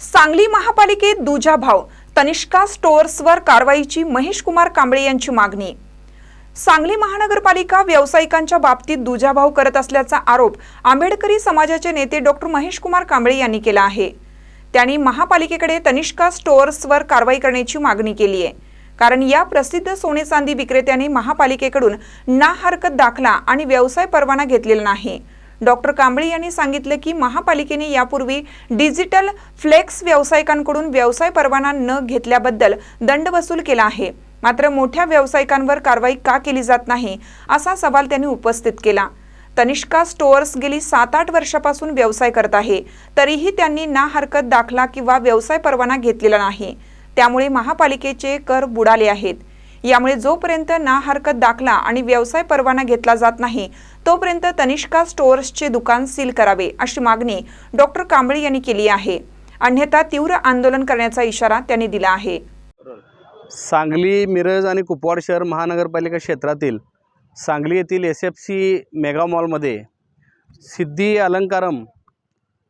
सांगली महापालिकेत दुजा भाव तनिष्का स्टोअर्सवर कारवाईची महेश कुमार कांबळे यांची मागणी. सांगली महानगरपालिका व्यावसायिकांच्या बाबतीत दुजाभाव करत असल्याचा आरोप आंबेडकरी समाजाचे नेते डॉक्टर महेश कुमार कांबळे यांनी केला आहे. त्यांनी महापालिकेकडे तनिष्का स्टोअर्सवर कारवाई करण्याची मागणी केली आहे कारण या प्रसिद्ध सोने चांदी विक्रेत्याने महापालिकेकडून ना हरकत दाखला आणि व्यवसाय परवाना घेतलेला नाही. डॉक्टर कांबळे यांनी सांगितलं की महापालिकेने यापूर्वी डिजिटल फ्लेक्स व्यावसायिकांकडून व्यवसाय परवाना न घेतल्याबद्दल दंड वसूल केला आहे. मात्र मोठ्या व्यावसायिकांवर कारवाई का केली जात नाही असा सवाल त्यांनी उपस्थित केला. तनिष्का स्टोअर्स गेली सात आठ वर्षापासून व्यवसाय करत आहे. तरीही त्यांनी ना हरकत दाखला किंवा व्यवसाय परवाना घेतलेला नाही. त्यामुळे महापालिकेचे कर बुडाले आहेत. यामुळे जोपर्यंत ना हरकत दाखला आणि व्यवसाय परवाना घेतला जात नाही तोपर्यंत तनिष्का स्टोअर्सचे दुकान सील करावे अशी मागणी डॉक्टर कांबळे यांनी केली आहे. अन्यथा तीव्र आंदोलन करण्याचा इशारा त्यांनी दिला आहे. सांगली मिरज आणि कुपवाड शहर महानगरपालिका क्षेत्रातील सांगली येथील एस एफ सी मेगा मॉलमध्ये सिद्धी अलंकारम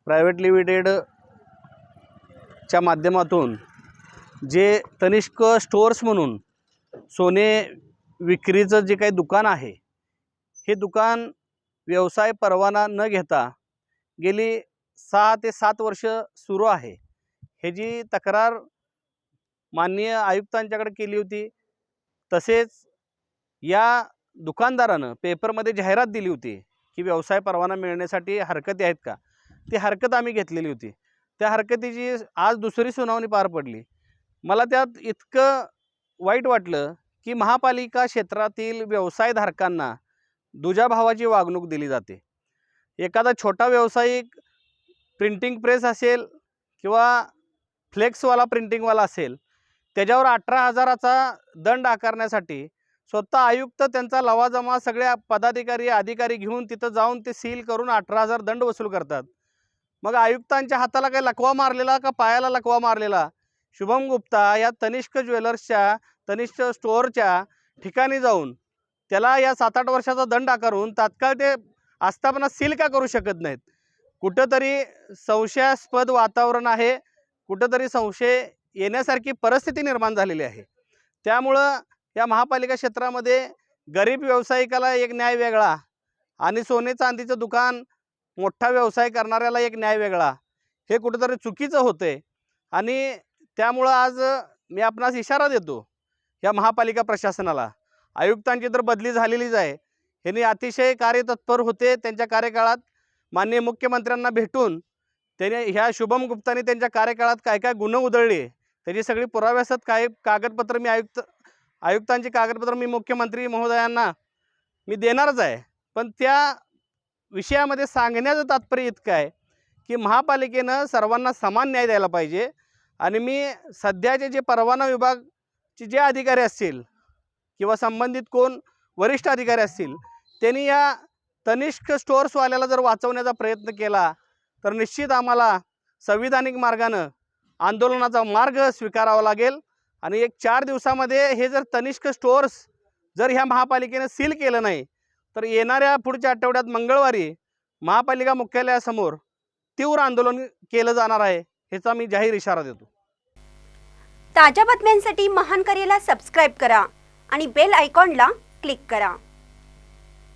प्रायव्हेट लिमिटेडच्या माध्यमातून जे तनिष्क स्टोअर्स म्हणून सोने विक्रीचं जे काही दुकान आहे हे दुकान व्यवसाय परवाना न घेता गेली सहा ते सात वर्ष सुरू आहे. हे जी तक्रार माननीय आयुक्तांच्याकडे केली होती तसेच या दुकानदारानं पेपरमध्ये जाहिरात दिली होती की व्यवसाय परवाना मिळण्यासाठी हरकती आहेत का? ती हरकत आम्ही घेतलेली होती. त्या हरकतीची आज दुसरी सुनावणी पार पडली. मला त्यात इतकं वाईट वाटलं की महापालिका क्षेत्रातील व्यवसायधारकांना दुजाभावाची वागणूक दिली जाते. एखादा छोटा व्यावसायिक प्रिंटिंग प्रेस असेल किंवा फ्लेक्सवाला प्रिंटिंगवाला असेल त्याच्यावर अठरा हजाराचा दंड आकारण्यासाठी स्वतः आयुक्त त्यांचा लवाजमा सगळ्या पदाधिकारी अधिकारी घेऊन तिथं जाऊन ते सील करून अठरा हजार दंड वसूल करतात. मग आयुक्तांच्या हाताला काही लकवा मारलेला का पायाला लकवा मारलेला? शुभम गुप्ता या तनिष्क ज्वेलर्सच्या तनिष्क स्टोअरच्या ठिकाणी जाऊन त्याला या सात आठ वर्षाचा दंड आकारून तात्काळ ते आस्थापना सील का करू शकत नाहीत? कुठंतरी संशयास्पद वातावरण आहे. कुठंतरी संशय येण्यासारखी परिस्थिती निर्माण झालेली आहे. त्यामुळं या महापालिका क्षेत्रामध्ये गरीब व्यावसायिकाला एक न्याय वेगळा आणि सोने चांदीचं दुकान मोठा व्यवसाय करणाऱ्याला एक न्याय वेगळा हे कुठंतरी चुकीचं होतं आहे आणि त्यामुळं आज मी आपणास इशारा देतो या महापालिका प्रशासनाला. आयुक्तांची तर बदली झालेलीच आहे. ह्यांनी अतिशय कार्यतत्पर होते त्यांच्या कार्यकाळात. माननीय मुख्यमंत्र्यांना भेटून त्याने ह्या शुभम गुप्ताने त्यांच्या कार्यकाळात काय काय गुन्हे उधळले त्याची सगळी पुराव्यासत काय कागदपत्र मी आयुक्त आयुक्तांची कागदपत्र मी मुख्यमंत्री महोदयांना मी देणारच आहे. पण त्या विषयामध्ये सांगण्याचं तात्पर्य इतकं आहे की महापालिकेनं सर्वांना समान न्याय द्यायला पाहिजे. आणि मी सध्याचे जे परवाना विभागचे जे अधिकारी असतील किंवा संबंधित कोण वरिष्ठ अधिकारी असतील त्यांनी या तनिष्क स्टोअर्सवाल्याला जर वाचवण्याचा प्रयत्न केला तर निश्चित आम्हाला संविधानिक मार्गानं आंदोलनाचा मार्ग स्वीकारावा लागेल. आणि एक चार दिवसामध्ये हे जर तनिष्क स्टोअर्स जर ह्या महापालिकेनं सील केलं नाही तर येणाऱ्या पुढच्या आठवड्यात मंगळवारी महापालिका मुख्यालयासमोर तीव्र आंदोलन केलं जाणार आहे. ह्याचा मी जाहीर इशारा देतो. ताज्या बातम्यांसाठी महान करेला सबस्क्राईब करा आणि बेल आयकॉनला क्लिक करा.